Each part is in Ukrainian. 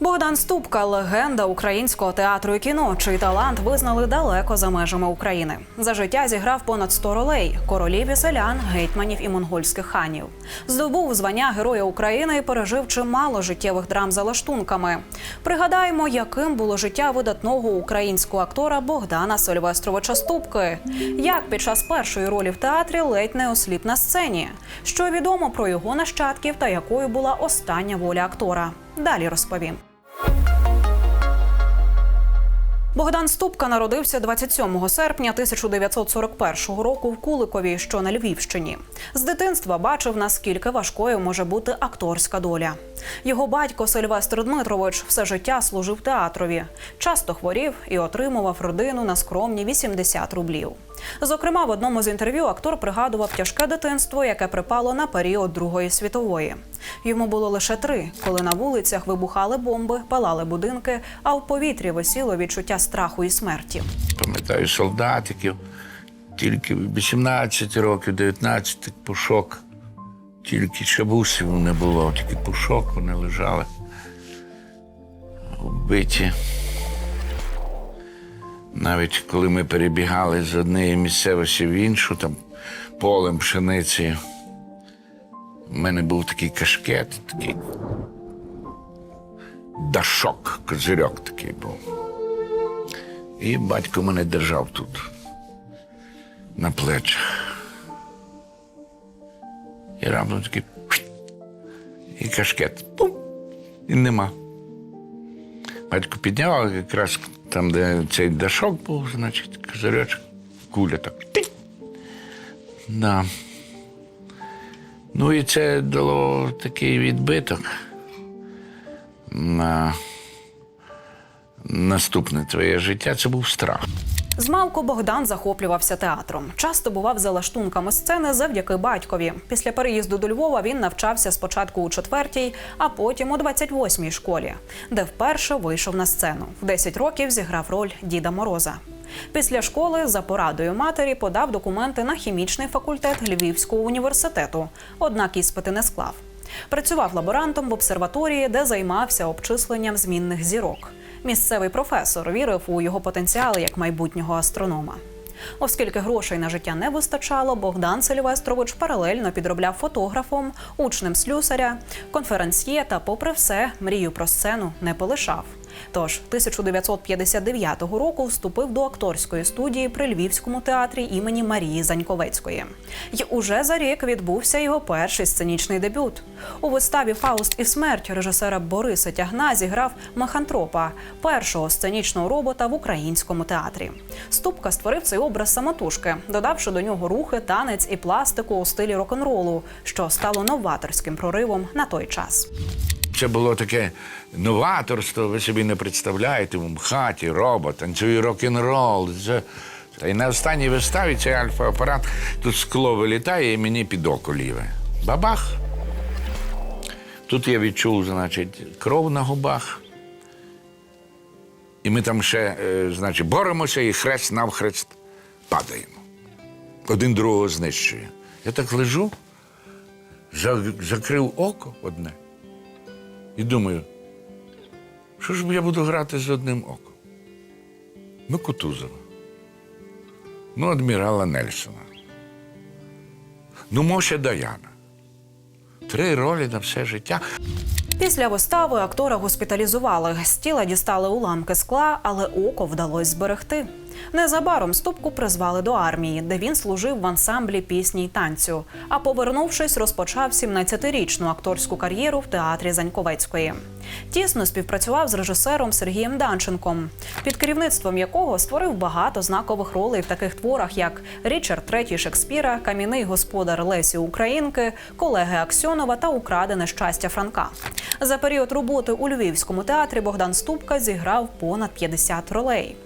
Богдан Ступка легенда українського театру і кіно, чий талант визнали далеко за межами України. За життя зіграв понад 100 ролей королів і селян, гетьманів і монгольських ханів. Здобув звання Героя України і пережив чимало життєвих драм за лаштунками. Пригадаємо, яким було життя видатного українського актора Богдана Сильвестровича Ступки. Як під час першої ролі в театрі ледь не осліп на сцені. Що відомо про його нащадків та якою була остання воля актора. Далі розповім. Богдан Ступка народився 27 серпня 1941 року в Куликові, що на Львівщині. З дитинства бачив, наскільки важкою може бути акторська доля. Його батько Сильвестр Дмитрович все життя служив театрові, часто хворів і отримував родину на скромні 80 рублів. Зокрема, в одному з інтерв'ю актор пригадував тяжке дитинство, яке припало на період Другої світової. Йому було лише три, коли на вулицях вибухали бомби, палали будинки, а в повітрі висіло відчуття страху і смерті. Пам'ятаю солдатиків, тільки 18 років, 19 пушок. Тільки шабусів не було, тільки пушок вони лежали. Вбиті. Навіть коли ми перебігали з однієї місцевості в іншу, там полем пшениці, в мене був такий кашкет, такий дашок, козирьок такий був. І батько мене держав тут, на плечах. І раптом такий і кашкет. Пум, і нема. Батько підняв якраз там, де цей дашок був, значить, козирьочок, куля так. Тик. Да. Ну і це дало такий відбиток на наступне твоє життя. Це був страх. Змалку Богдан захоплювався театром. Часто бував за лаштунками сцени завдяки батькові. Після переїзду до Львова він навчався спочатку у четвертій, а потім у 28-й школі, де вперше вийшов на сцену. В 10 років зіграв роль Діда Мороза. Після школи за порадою матері подав документи на хімічний факультет Львівського університету, однак іспити не склав. Працював лаборантом в обсерваторії, де займався обчисленням змінних зірок. Місцевий професор вірив у його потенціал як майбутнього астронома. Оскільки грошей на життя не вистачало, Богдан Сильвестрович паралельно підробляв фотографом, учнем слюсаря, конференсьє та, попри все, мрію про сцену не полишав. Тож 1959 року вступив до акторської студії при Львівському театрі імені Марії Заньковецької. І уже за рік відбувся його перший сценічний дебют. У виставі Фауст і смерть режисера Бориса Тягна зіграв Махантропа, першого сценічного робота в українському театрі. Ступка створив цей образ самотужки, додавши до нього рухи, танець і пластику у стилі рок-н-ролу, що стало новаторським проривом на той час. Це було таке новаторство, ви собі не представляєте, в хаті, робот, танцює рок-н-рол. Та й на останній виставі цей альфа-апарат, тут скло вилітає і мені під око ліве. Бабах. Тут я відчув, значить, кров на губах. І ми там ще, е, значить, боремося і хрест навхрест падаємо. Один другого знищує. Я так лежу, закрив око одне. І думаю, що ж я буду грати з одним оком? Ну, Кутузова. Ну, адмірала Нельсона. Ну, Мося Даяна. Три ролі на все життя. Після вистави актора госпіталізували. З тіла дістали уламки скла, але око вдалося зберегти. Незабаром ступку призвали до армії, де він служив в ансамблі пісні й танцю. А повернувшись, розпочав 17-річну акторську кар'єру в театрі Заньковецької. Тісно співпрацював з режисером Сергієм Данченком, під керівництвом якого створив багато знакових ролей в таких творах, як Річард III Шекспіра, Кам'яний господар Лесі Українки, колеги Аксьонова та Украдене щастя Франка. За період роботи у Львівському театрі Богдан Ступка зіграв понад 50 ролей.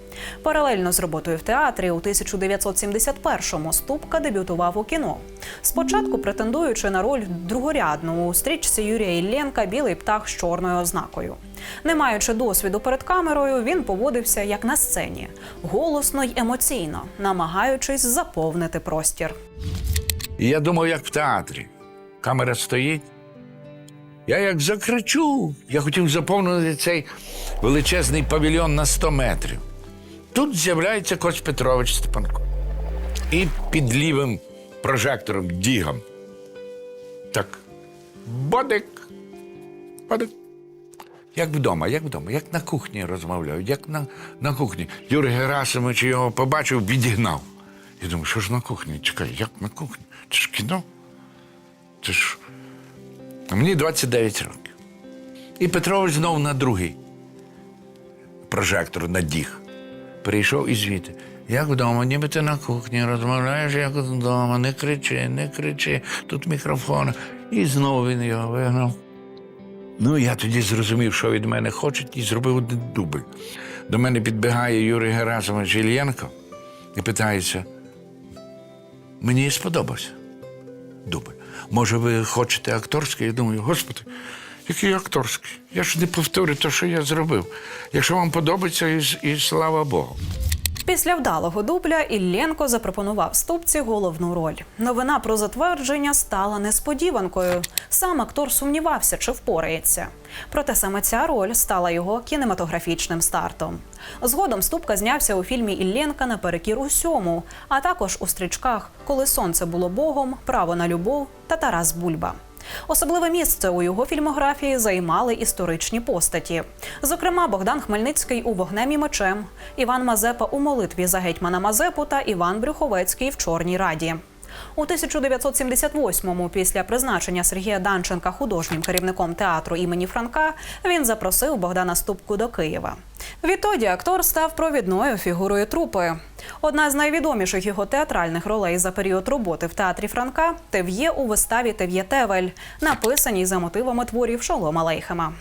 Паралельно з роботою в театрі у 1971-му Ступка дебютував у кіно. Спочатку претендуючи на роль другорядну у стрічці Юрія Іллєнка Білий птах з чорною ознакою. Не маючи досвіду перед камерою, він поводився як на сцені, голосно й емоційно, намагаючись заповнити простір. Я думав, як в театрі. Камера стоїть, Я як закричу, я хотів заповнити цей величезний павільйон на 100 метрів. Тут з'являється Коч Петрович Степанко. І під лівим прожектором дігом. Так. Бодик. Бодик. Як вдома, як вдома, як на кухні розмовляють, як на, на кухні. Юрій Герасимович його побачив, відігнав. Я думаю, що ж на кухні? Чекай, як на кухні? Це ж кіно. Це ж. Мені 29 років. І Петрович знов на другий прожектор на діг. Прийшов і звідти. Як вдома, ніби ти на кухні розмовляєш, як вдома, не кричи, не кричи, тут мікрофон. І знову він його вигнав. Ну, я тоді зрозумів, що від мене хочуть, і зробив один дубль. До мене підбігає Юрій Герасимович Ільєнко і питається: мені сподобався дубль. Може, ви хочете акторський? Я думаю, господи, який акторський? Я ж не повторю те, що я зробив. Якщо вам подобається, і, і слава Богу. Після вдалого дубля Ілленко запропонував ступці головну роль. Новина про затвердження стала несподіванкою. Сам актор сумнівався, чи впорається. Проте саме ця роль стала його кінематографічним стартом. Згодом Ступка знявся у фільмі Ілленка наперекір усьому, а також у стрічках Коли сонце було Богом, Право на любов та Тарас Бульба. Особливе місце у його фільмографії займали історичні постаті. Зокрема, Богдан Хмельницький у вогнем і мечем, Іван Мазепа у молитві за гетьмана Мазепу та Іван Брюховецький в Чорній Раді. У 1978-му, після призначення Сергія Данченка художнім керівником театру імені Франка, він запросив Богдана Ступку до Києва. Відтоді актор став провідною фігурою трупи. Одна з найвідоміших його театральних ролей за період роботи в театрі Франка Тев'є у виставі Тев'є Тевель, написаній за мотивами творів Шолома Лейхема.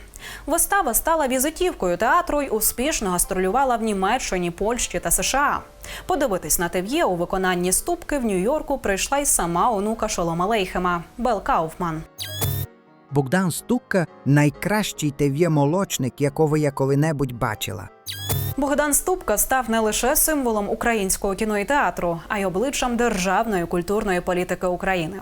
Вистава стала візитівкою театру й успішно гастролювала в Німеччині, Польщі та США. Подивитись на Тев'є у виконанні ступки в Нью-Йорку прийшла й сама онука Шолома Лейхема Бел Кауфман. Богдан Стукка найкращий тев'є молочник, якого я коли-небудь бачила. Богдан Ступка став не лише символом українського кіно і театру, а й обличчям державної культурної політики України.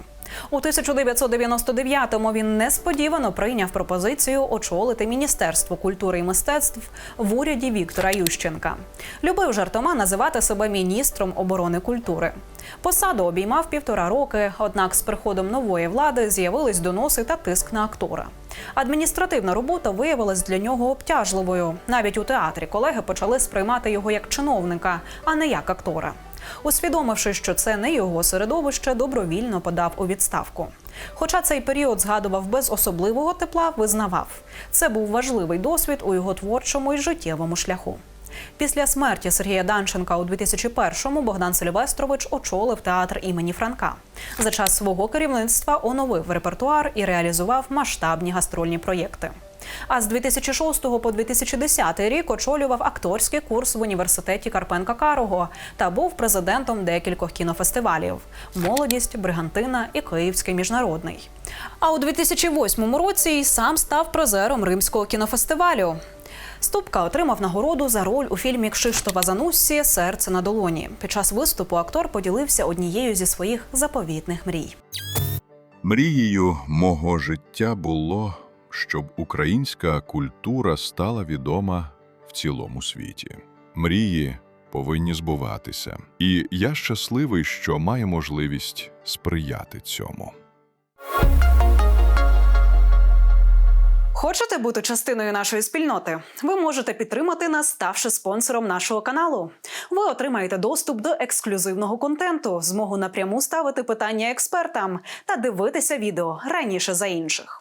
У 1999-му він несподівано прийняв пропозицію очолити Міністерство культури і мистецтв в уряді Віктора Ющенка. Любив жартома називати себе міністром оборони культури. Посаду обіймав півтора роки, однак з приходом нової влади з'явились доноси та тиск на актора. Адміністративна робота виявилась для нього обтяжливою. Навіть у театрі колеги почали сприймати його як чиновника, а не як актора. Усвідомивши, що це не його середовище, добровільно подав у відставку. Хоча цей період згадував без особливого тепла, визнавав, це був важливий досвід у його творчому і життєвому шляху. Після смерті Сергія Данченка у 2001-му Богдан Сильвестрович очолив театр імені Франка. За час свого керівництва оновив репертуар і реалізував масштабні гастрольні проєкти. А з 2006 по 2010 рік очолював акторський курс в університеті Карпенка Карого та був президентом декількох кінофестивалів: Молодість, Бригантина і Київський міжнародний. А у 2008 році й сам став призером Римського кінофестивалю. Ступка отримав нагороду за роль у фільмі Кшиштова Зануссі Серце на долоні. Під час виступу актор поділився однією зі своїх заповітних мрій. Мрією мого життя було, щоб українська культура стала відома в цілому світі. Мрії повинні збуватися, і я щасливий, що маю можливість сприяти цьому. Хочете бути частиною нашої спільноти? Ви можете підтримати нас, ставши спонсором нашого каналу. Ви отримаєте доступ до ексклюзивного контенту, змогу напряму ставити питання експертам та дивитися відео раніше за інших.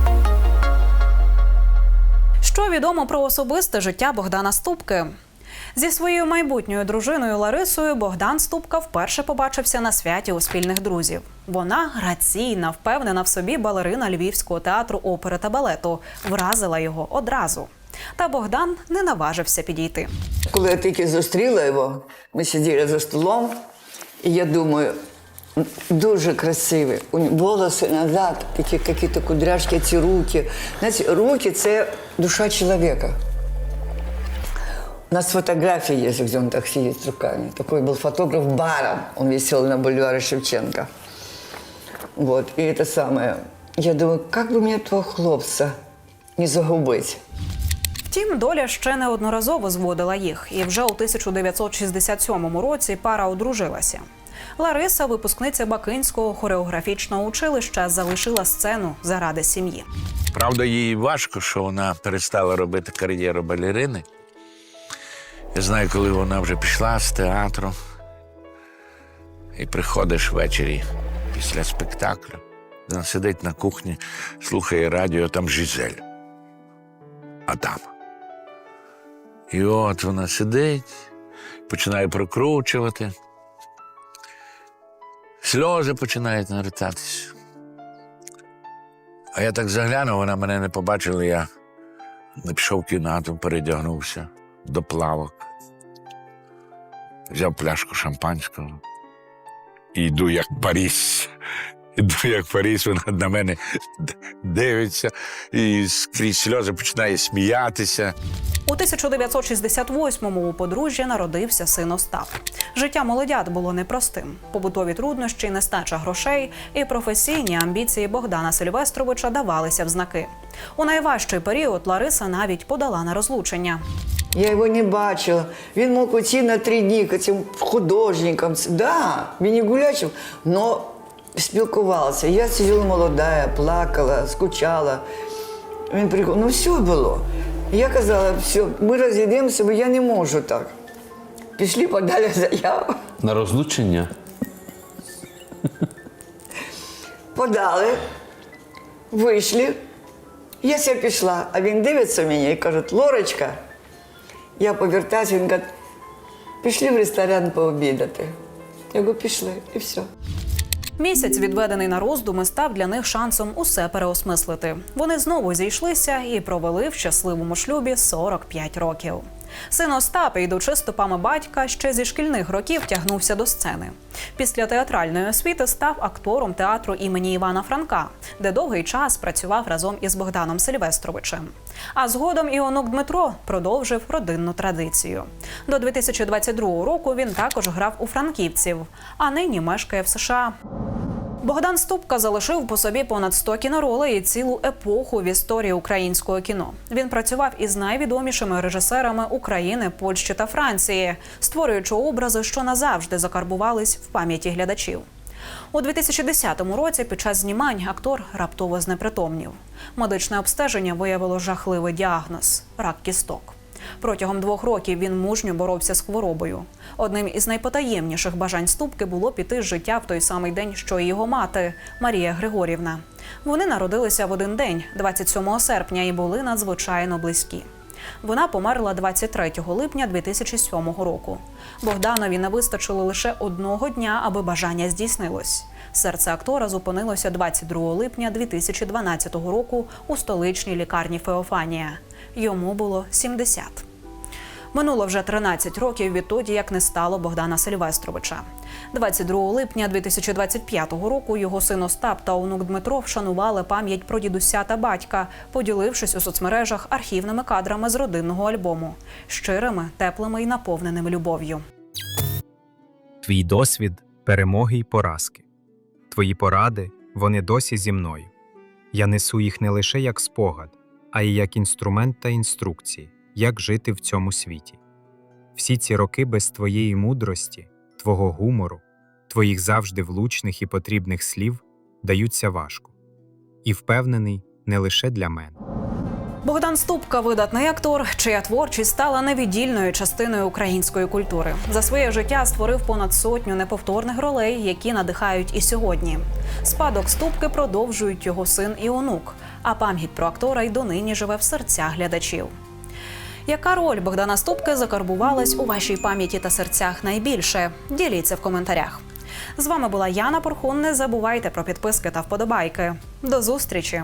Що відомо про особисте життя Богдана Ступки? Зі своєю майбутньою дружиною Ларисою Богдан Ступка вперше побачився на святі у спільних друзів. Вона граційна, впевнена в собі балерина Львівського театру опери та балету, вразила його одразу. Та Богдан не наважився підійти. Коли я тільки зустріла його, ми сиділи за столом, і я думаю, дуже красивий. У нього волоси назад, такі якісь кудряшки, ці руки. Знаєте, руки це душа чоловіка. У нас фотографии есть, где он так сидит с руками. Такой был фотограф Баром. Он висел на бульваре Шевченко. Вот, и это самое. Я думаю, как бы мне этого хлопца не загубить. Втім, доля ще неодноразово зводила їх, і вже у 1967 році пара одружилася. Лариса, випускниця Бакинського хореографічного училища, залишила сцену заради сім'ї. Правда, їй важко, що вона перестала робити кар'єру балерини. Я знаю, коли вона вже пішла з театру, і приходиш ввечері після спектаклю. Вона сидить на кухні, слухає радіо, там Жизель. А там. І от вона сидить, починає прокручувати. Сльози починають навертатись. А я так заглянув, вона мене не побачила, я не пішов в кімнату, передягнувся до плавок. Взяв пляшку шампанського. І йду як Паріс. Іду як Паріс, вона на мене дивиться і скрізь сльози починає сміятися. У 1968-му у подружжя народився син Остап. Життя молодят було непростим. Побутові труднощі, нестача грошей і професійні амбіції Богдана Сильвестровича давалися в знаки. У найважчий період Лариса навіть подала на розлучення. Я його не бачила. Він мог уйти на три дні к цим художникам. Да, він не гулячив, но спілкувався. Я сиділа молода, плакала, скучала. Він приходив, ну все було. Я казала, все, ми розійдемося, бо я не можу так. Пішли, подали заяву, На розлучення? подали, вийшли. Я ся пішла, а він дивиться мені і каже, Лорочка, я повертаюся, він каже, пішли в ресторан пообідати. Я говорю, пішли, і все. Місяць, відведений на роздуми, став для них шансом усе переосмислити. Вони знову зійшлися і провели в щасливому шлюбі 45 років. Син Остап, йдучи стопами батька, ще зі шкільних років тягнувся до сцени. Після театральної освіти став актором театру імені Івана Франка, де довгий час працював разом із Богданом Сильвестровичем. А згодом і онук Дмитро продовжив родинну традицію. До 2022 року він також грав у франківців, а нині мешкає в США. Богдан Ступка залишив по собі понад 100 кіноролей і цілу епоху в історії українського кіно. Він працював із найвідомішими режисерами України, Польщі та Франції, створюючи образи, що назавжди закарбувались в пам'яті глядачів. У 2010 році під час знімань актор раптово знепритомнів. Медичне обстеження виявило жахливий діагноз рак кісток. Протягом двох років він мужньо боровся з хворобою. Одним із найпотаємніших бажань ступки було піти з життя в той самий день, що й його мати Марія Григорівна. Вони народилися в один день, 27 серпня, і були надзвичайно близькі. Вона померла 23 липня 2007 року. Богданові не вистачило лише одного дня, аби бажання здійснилось. Серце актора зупинилося 22 липня 2012 року у столичній лікарні Феофанія. Йому було 70. Минуло вже 13 років відтоді, як не стало Богдана Сильвестровича. 22 липня 2025 року його син Остап та онук Дмитро вшанували пам'ять про дідуся та батька, поділившись у соцмережах архівними кадрами з родинного альбому, щирими, теплими і наповненими любов'ю. Твій досвід перемоги й поразки. Твої поради вони досі зі мною. Я несу їх не лише як спогад, а й як інструмент та інструкції, як жити в цьому світі. Всі ці роки без твоєї мудрості, твого гумору, твоїх завжди влучних і потрібних слів даються важко. І впевнений, не лише для мене. Богдан Ступка видатний актор, чия творчість стала невіддільною частиною української культури. За своє життя створив понад сотню неповторних ролей, які надихають і сьогодні. Спадок Ступки продовжують його син і онук, а пам'ять про актора й донині живе в серцях глядачів. Яка роль Богдана Ступки закарбувалась у вашій пам'яті та серцях найбільше? Діліться в коментарях. З вами була Яна Порхун. Не забувайте про підписки та вподобайки. До зустрічі!